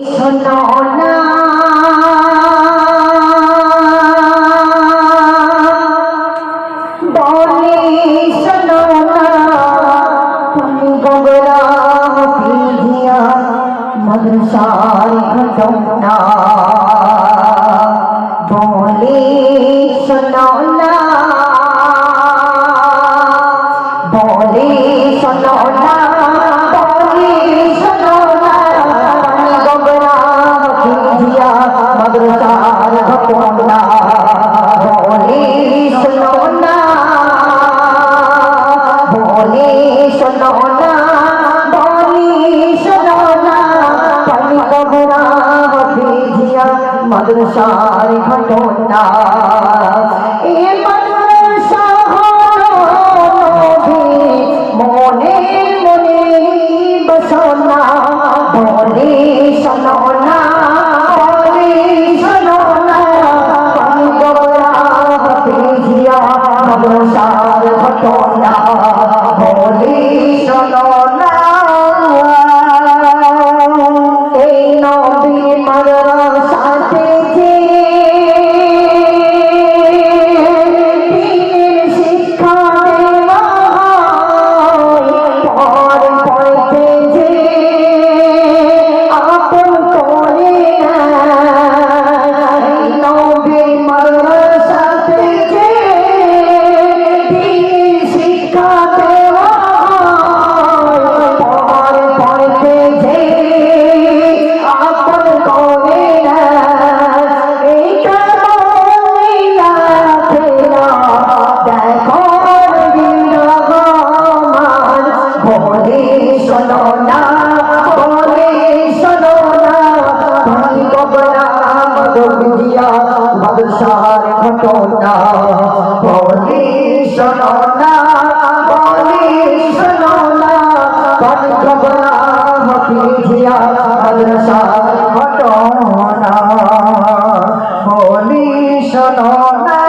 শোনো না। বলে শোনো না। তুমি গোবরা পিজিয়া মদরসার ঘটনা। বলে শোনো না। বলে মদরসার ঘটনা বলে শোনো না, বলে শোনো না, বলে শোনো না। তুমি গোবরা পিজিয়া মদরসার ঘটনা। মনে মনে বসনা। বলে শোনো মদরসার আশার ঘটনা বলি শোনো বলি শোনো না কত ঘটনা ঘটনা বলি শোনো না